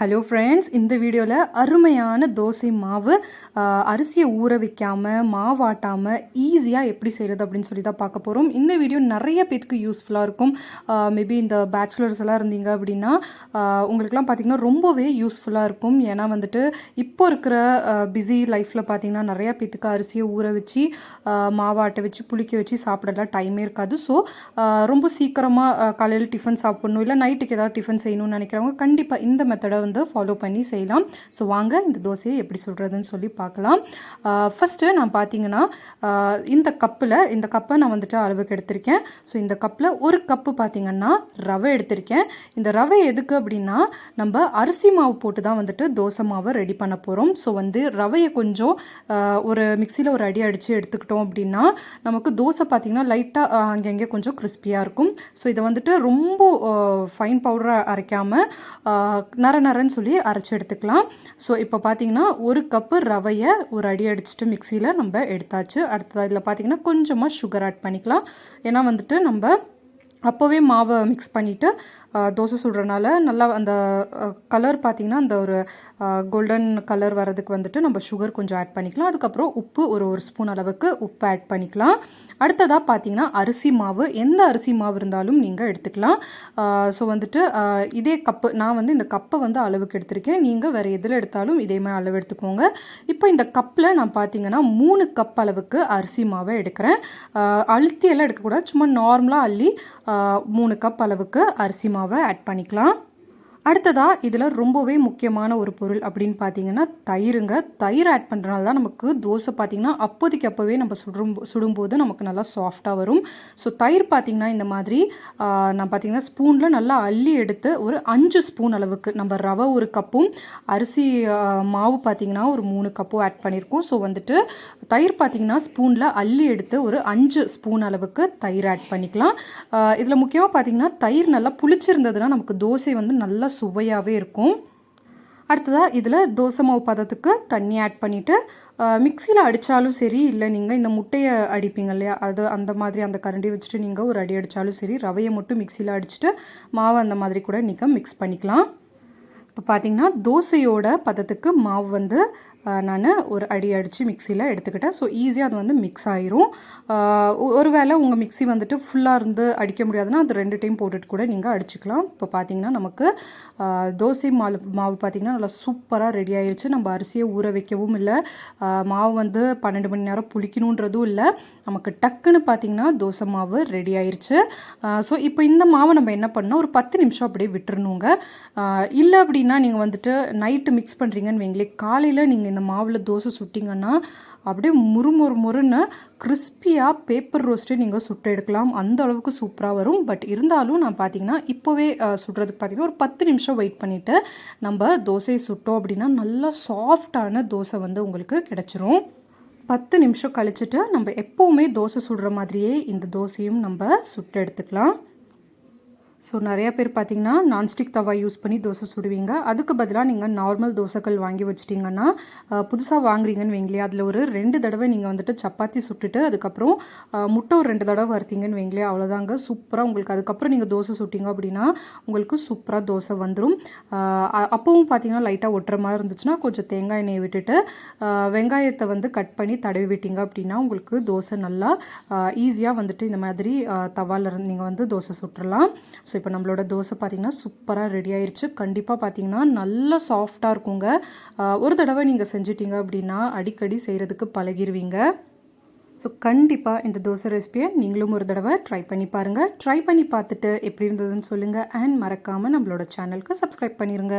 Hello friends இந்த வீடியோவில் அருமையான தோசை மாவு அரிசியை ஊற வைக்காமல் மாவாட்டாமல் ஈஸியாக எப்படி செய்கிறது அப்படின்னு சொல்லி தான் பார்க்க போகிறோம் இந்த வீடியோ நிறைய பேத்துக்கு யூஸ்ஃபுல்லாக இருக்கும். மேபி இந்த பேச்சுலர்ஸ் எல்லாம் இருந்தீங்க அப்படின்னா உங்களுக்குலாம் பார்த்தீங்கன்னா ரொம்பவே யூஸ்ஃபுல்லாக இருக்கும். ஏன்னா வந்துட்டு இப்போ இருக்கிற பிஸி லைஃப்பில் பார்த்தீங்கன்னா நிறையா பேத்துக்கு அரிசியை ஊற வச்சு ஆஹ், மாவாட்ட வச்சு புளிக்க வச்சு சாப்பிடலாம் டைமே இருக்காது. ஸோ ரொம்ப சீக்கிரமாக காலையில் டிஃபன் சாப்பிடணும். இல்லை நைட்டுக்கு ஏதாவது டிஃபன் செய்யணும்னு நினைக்கிறவங்க கண்டிப்பாக இந்த மெத்தடை வந்து ஃபாலோ பண்ணி செய்யலாம். ஸோ வாங்க இந்த தோசையை எப்படி சொல்கிறதுன்னு சொல்லி பார்க்கலாம். ஃபஸ்ட்டு நான் பார்த்தீங்கன்னா இந்த கப்பில் இந்த கப்பை நான் வந்துட்டு அளவுக்கு எடுத்திருக்கேன். ஸோ இந்த கப்பில் ஒரு கப்பு பார்த்தீங்கன்னா ரவை எடுத்திருக்கேன். இந்த ரவை எதுக்கு அப்படின்னா நம்ம அரிசி மாவு போட்டு தான் வந்துட்டு தோசை மாவை ரெடி பண்ண போகிறோம் ஸோ வந்து ரவையை கொஞ்சம் ஒரு மிக்சியில் ஒரு அடி அடித்து எடுத்துக்கிட்டோம் அப்படின்னா நமக்கு தோசை பார்த்தீங்கன்னா லைட்டாக அங்கங்கே கொஞ்சம் கிறிஸ்பியாக இருக்கும். ஸோ இதை வந்துட்டு ரொம்ப ஃபைன் பவுடராக அரைக்காமல் நர நர நரன்னு சொல்லி அரைச்சி எடுத்துக்கலாம். ஸோ இப்போ பார்த்தீங்கன்னா ஒரு கப்பு ரவையை ஒரு அடி அடிச்சுட்டு மிக்சியில் நம்ம எடுத்தாச்சு. அடுத்தது இதில் பார்த்தீங்கன்னா கொஞ்சமாக சுகர் ஆட் பண்ணிக்கலாம். ஏன்னா வந்துட்டு நம்ம அப்போவே மாவை மிக்ஸ் பண்ணிவிட்டு தோசை சுடுறனால நல்லா அந்த கலர் பார்த்தீங்கன்னா அந்த ஒரு கோல்டன் கலர் வரதுக்கு வந்துட்டு நம்ம சுகர் கொஞ்சம் ஆட் பண்ணிக்கலாம். அதுக்கப்புறம் உப்பு ஒரு ஒரு ஸ்பூன் அளவுக்கு உப்பு ஆட் பண்ணிக்கலாம். அடுத்ததாக பார்த்திங்கன்னா அரிசி மாவு. எந்த அரிசி மாவு இருந்தாலும் நீங்கள் எடுத்துக்கலாம். ஸோ வந்துட்டு இதே கப்பு நான் வந்து இந்த கப்பை வந்து அளவுக்கு எடுத்திருக்கேன். நீங்கள் வேறு எதில் எடுத்தாலும் இதே மாதிரி அளவு எடுத்துக்கோங்க. இப்போ இந்த கப்பில் நான் பார்த்தீங்கன்னா மூணு கப் அளவுக்கு அரிசி மாவை எடுக்கிறேன். அழுத்தியெல்லாம் அழுத்தி எல்லாம் எடுக்கக்கூடாது. சும்மா நார்மலாக அள்ளி மூணு கப் அளவுக்கு அரிசி மாவு ஆட் பண்ணிக்கலாம். அடுத்ததாக இதில் ரொம்பவே முக்கியமான ஒரு பொருள் அப்படின்னு பார்த்தீங்கன்னா தயிருங்க. தயிர் ஆட் பண்ணுறனால தான் நமக்கு தோசை பார்த்தீங்கன்னா அப்போதைக்கு அப்போவே நம்ம சுடும் சுடும்போது நமக்கு நல்லா சாஃப்டாக வரும். ஸோ தயிர் பார்த்தீங்கன்னா இந்த மாதிரி நான் பார்த்தீங்கன்னா ஸ்பூனில் நல்லா அள்ளி எடுத்து ஒரு அஞ்சு ஸ்பூன் அளவுக்கு நம்ம ரவை ஒரு கப்பும் அரிசி மாவு பார்த்தீங்கன்னா ஒரு மூணு கப்பும் ஆட் பண்ணியிருக்கோம் ஸோ வந்துட்டு தயிர் பார்த்தீங்கன்னா ஸ்பூனில் அள்ளி எடுத்து ஒரு அஞ்சு ஸ்பூன் அளவுக்கு தயிர் ஆட் பண்ணிக்கலாம். இதில் முக்கியமாக பார்த்தீங்கன்னா தயிர் நல்லா புளிச்சிருந்ததுன்னா நமக்கு தோசை வந்து நல்லா சுவையாகவே இருக்கும். அடுத்ததாக இதில் தோசை மாவு பதத்துக்கு தண்ணி ஆட் பண்ணிவிட்டு மிக்சியில் அடித்தாலும் சரி இல்லை நீங்கள் இந்த முட்டையை அடிப்பீங்க இல்லையா அது அந்த மாதிரி அந்த கரண்டி வச்சுட்டு நீங்கள் ஒரு அடி அடித்தாலும் சரி ரவையை மட்டும் மிக்சியில் அடிச்சுட்டு மாவு அந்த மாதிரி கூட நீங்கள் மிக்ஸ் பண்ணிக்கலாம். இப்போ பார்த்தீங்கன்னா தோசையோட பதத்துக்கு மாவு வந்து நான் ஒரு அடி அடித்து மிக்சியில் எடுத்துக்கிட்டேன் ஸோ ஈஸியாக அது வந்து மிக்ஸ் ஆயிரும். ஒரு வேளை ஒருவேளை உங்கள் மிக்ஸி வந்துட்டு ஃபுல்லாக இருந்து அடிக்க முடியாதுன்னா அது ரெண்டு டைம் போட்டுட்டு கூட நீங்கள் அடிச்சுக்கலாம். இப்போ பார்த்தீங்கன்னா நமக்கு தோசை மாவு மாவு பார்த்தீங்கன்னா நல்லா சூப்பராக ரெடி ஆயிடுச்சு நம்ம அரிசியை ஊற வைக்கவும் இல்லை. மாவு வந்து பன்னெண்டு மணி நேரம் புளிக்கணுன்றதும் இல்லை. நமக்கு டக்குன்னு பார்த்தீங்கன்னா தோசை மாவு ரெடி ஆயிடுச்சு ஸோ இப்போ இந்த மாவை நம்ம என்ன பண்ணோம் ஒரு பத்து நிமிஷம் அப்படியே விட்டுருணுங்க இல்லை அப்படி எப்படின்னா நீங்கள் வந்துட்டு நைட்டு மிக்ஸ் பண்ணுறீங்கன்னு வைங்களேன் காலையில் நீங்கள் இந்த மாவில் தோசை சுட்டிங்கன்னா அப்படியே முறு முறுன்னு கிறிஸ்பியாக பேப்பர் ரோஸ்ட்டு நீங்கள் சுட்டு எடுக்கலாம். அந்த அளவுக்கு சூப்பராக வரும். பட் இருந்தாலும் நான் பார்த்தீங்கன்னா இப்போவே சுடுறதுக்கு பார்த்தீங்கன்னா ஒரு பத்து நிமிஷம் வெயிட் பண்ணிவிட்டு நம்ம தோசையை சுட்டோம் அப்படின்னா நல்லா சாஃப்டான தோசை வந்து உங்களுக்கு கிடச்சிரும். பத்து நிமிஷம் கழிச்சிட்டு நம்ம எப்போவுமே தோசை சுடுற மாதிரியே இந்த தோசையும் நம்ம சுட்டு எடுத்துக்கலாம். ஸோ நிறைய பேர் பார்த்தீங்கன்னா நான்ஸ்டிக் தவா யூஸ் பண்ணி தோசை சுடுவீங்க. அதுக்கு பதிலாக நீங்கள் நார்மல் தோசைகள் வாங்கி வச்சிட்டிங்கன்னா புதுசாக வாங்குறீங்கன்னு வைங்களே அதில் ஒரு ரெண்டு தடவை நீங்கள் வந்துட்டு சப்பாத்தி சுட்டுட்டு அதுக்கப்புறம் முட்டை ஒரு ரெண்டு தடவை வறுத்தீங்கன்னு வைங்களே அவ்வளோதாங்க சூப்பராக உங்களுக்கு அதுக்கப்புறம் நீங்கள் தோசை சுட்டிங்க அப்படின்னா உங்களுக்கு சூப்பராக தோசை வந்துடும் அப்பவும் பார்த்தீங்கன்னா லைட்டாக ஒட்டுற மாதிரி இருந்துச்சுன்னா கொஞ்சம் தேங்காய் எண்ணெயை விட்டுட்டு வெங்காயத்தை வந்து கட் பண்ணி தடவி விட்டீங்க அப்படின்னா உங்களுக்கு தோசை நல்லா ஈஸியாக வந்துட்டு இந்த மாதிரி தவால இருந்து நீங்கள் வந்து தோசை சுட்டுறலாம். ஸோ இப்போ நம்மளோட தோசை பார்த்தீங்கன்னா சூப்பராக ரெடி ஆயிடுச்சு கண்டிப்பாக பார்த்தீங்கன்னா நல்லா சாஃப்டாக இருக்குங்க. ஒரு தடவை நீங்கள் செஞ்சிட்டிங்க அப்படின்னா அடிக்கடி செய்கிறதுக்கு பழகிருவீங்க. ஸோ கண்டிப்பாக இந்த தோசை ரெசிபியை நீங்களும் ஒரு தடவை ட்ரை பண்ணி பாருங்கள் ட்ரை பண்ணி பார்த்துட்டு எப்படி இருந்ததுன்னு சொல்லுங்கள் அண்ட் மறக்காமல் நம்மளோட சேனலுக்கு சப்ஸ்கிரைப் பண்ணிடுங்க